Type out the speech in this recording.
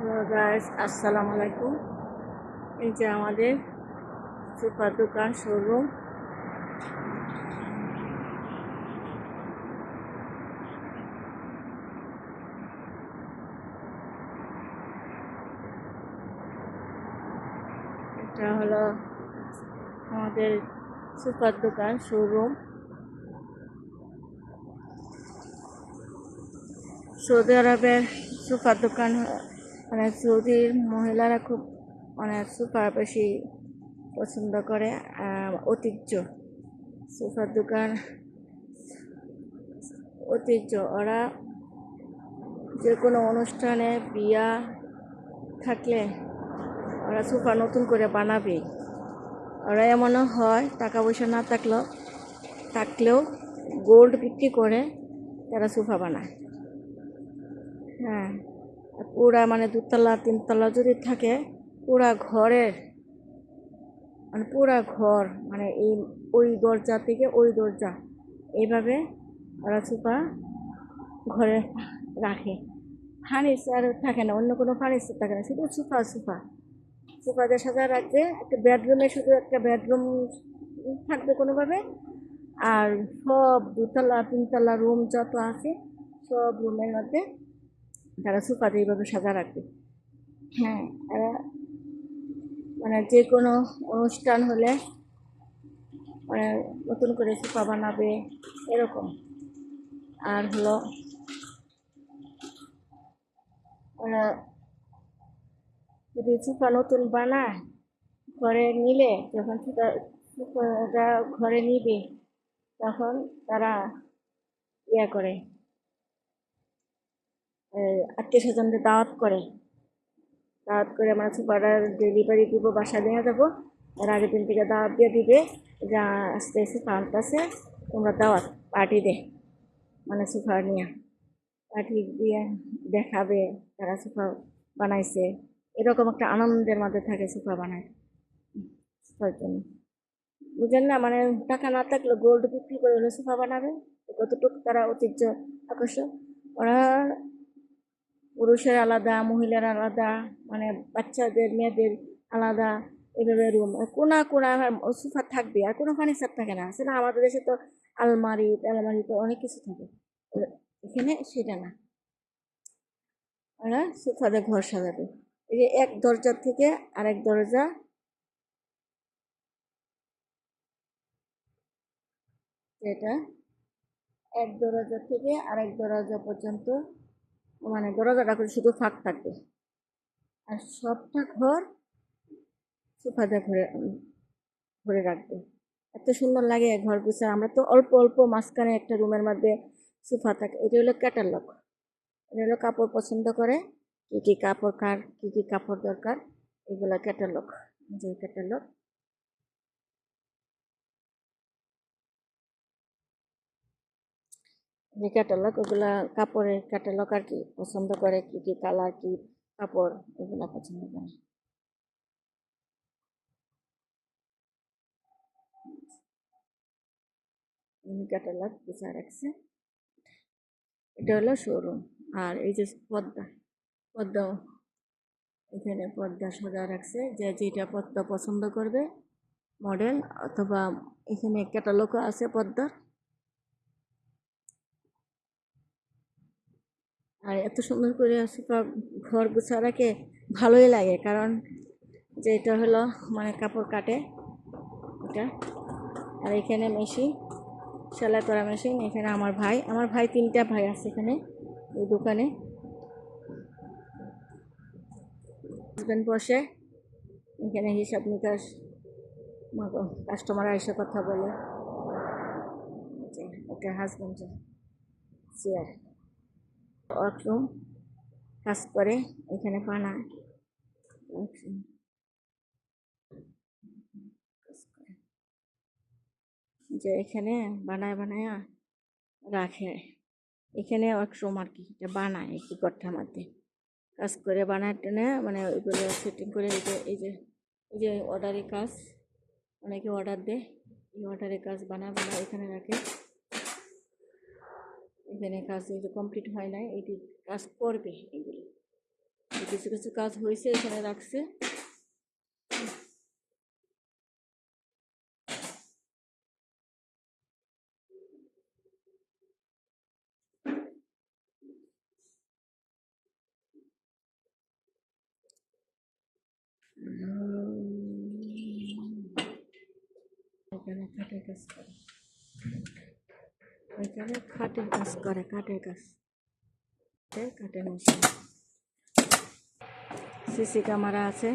Hello আসসালামু আলাইকুম এই যে আমাদের সুপার দোকান শোরুম এটা হলো আমাদের সুপার দোকান শোরুম সৌদি আরবের সুপার দোকান মানে সৌদির মহিলারা খুব মানে সুপার বেশি পছন্দ করে ঐতিহ্য। সুপার দোকান, ঐতিহ্য। ওরা যে কোনো অনুষ্ঠানে বিয়া থাকলে ওরা সুপার নতুন করে বানাবে। ওরা এমনও হয় টাকা পয়সা না থাকলেও থাকলেও গোল্ড বিক্রি করে তারা সুফা বানায়। হ্যাঁ। পুরা মানে দুতলা, তিনতলা যদি থাকে, পুরা ঘরের মানে পুরা ঘর মানে এই, ওই দরজা থেকে ওই দরজা। এইভাবে ওরা সোফা ঘরে রাখে। ফার্নিচার থাকে না, অন্য কোনো ফার্নিচার থাকে না, শুধু সুফা সুফা সুফা সোফাতে সাজা রাখবে একটা বেডরুমে শুধু একটা বেডরুম থাকবে কোনোভাবে। আর সব দুতলা, তিনতলা রুম যত আছে, সব রুমের মধ্যে তারা সোফাতে এইভাবে সাজা রাখবে। হ্যাঁ। এরা মানে যে কোনো অনুষ্ঠান হলে মানে নতুন করে সোফা বানাবে এরকম। আর হলো ওরা যদি সোফা নতুন বানায় ঘরে নিলে যখন সোফা সোফাটা ঘরে নিবে তখন তারা ইয়া করে। আত্মীয় স্বজনদের দাওয়াত করে। দাওয়াত করে আমরা সোফাটা ডেলিভারি দিব, বাসা নিয়ে যাব। আর আগের দিন থেকে দাওয়াত দিয়ে দিবে যা আস্তে আস্তে পাল্টাছে তোমরা দাওয়াত পার্টি দে। মানে সোফা নিয়ে। পার্টি দিয়ে দেখাবে তারা সোফা বানাইছে। এরকম একটা আনন্দের মধ্যে থাকে সোফা বানায়। সোফার জন্য। বুঝেন না মানে টাকা না থাকলে গোল্ড বিক্রি করে হলে সোফা বানাবে। কতটুকু তারা ঐতিহ্য আকর্ষণ। ওরা পুরুষের আলাদা, মহিলার আলাদা মানে বাচ্চাদের, মেয়েদের আলাদা, এভাবে রুম কোনা কোনা সোফা থাকবে, আর কোনো ফার্নিচার থাকে না। সেটা আমাদের দেশে তো আলমারি আলমারি তো অনেক কিছু থাকে। এখানে সেটা না। ওরা সোফাতে ঘর সাজাবে। এই যে এক দরজা থেকে আরেক দরজা। এটা এক দরজা থেকে আরেক দরজা পর্যন্ত। মানে দরজাটা করে শুধু ফাঁক থাকবে আর সবটা ঘর সোফাতে ঘরে ভরে রাখবে। এত সুন্দর লাগে ঘর গুছা। আমরা তো অল্প অল্প মাঝখানে একটা রুমের মধ্যে সোফা থাকে। এটা হলো ক্যাটালগ। এটা হলো কাপড় পছন্দ করে। কী কী কাপড় কার, কী কী কাপড় দরকার, এগুলো ক্যাটালগ। যে ক্যাটালগ যে ক্যাটালগ ওগুলা কাপড়ের ক্যাটালগ আর কি পছন্দ করে, কী কী কালার কী কাপড়, এগুলো পছন্দ করে। ক্যাটালগ গুছা রাখছে। এটা হলো শোরুম আর এই যে পদ্মা পদ্মা, এখানে পর্দা সাজা রাখছে। যে যেটা পর্দা পছন্দ করবে মডেল অথবা এখানে ক্যাটালগও আছে পর্দার আর এত সুন্দর করে ঘর গুছা রাখে ভালোই লাগে, কারণ যে এটা হলো মানে কাপড় কাটে, এটা। আর এখানে মেশিন, সেলাই করা মেশিন, এখানে আমার ভাই আমার ভাই তিনটা ভাই আছে এখানে, এই দোকানে। হাজব্যান্ড বসে, এখানে হিসাব নিকাশ কাস্টমার এসে কথা বলে। এটা হাজব্যান্ডের চেয়ার ওয়ার্করুম কাজ করে, এখানে বানায় যে এখানে বানায় বানায় রাখে। এখানে ওয়ার্করুম আর কি, এটা বানায় একটি গঠ্ঠার মধ্যে। কাজ করে বানায় টেনে মানে ওইগুলো সেটিং করে এই যে এই যে এই যে অর্ডারের কাজ, অনেকে অর্ডার দেয়, এই অর্ডারের কাজ বানায় বানায় এখানে রাখে। এখানে কাজ এই যে কমপ্লিট হয় নাই এটি কাজ করবে এগুলি। কিছু কিছু কাজ হয়েছে এখানে রাখছে। এখানে কাজ করে। এখানে কাঠের কাজ করে কাঠের কাজ। কাঠের মেশিন সিসি ক্যামেরা আছে।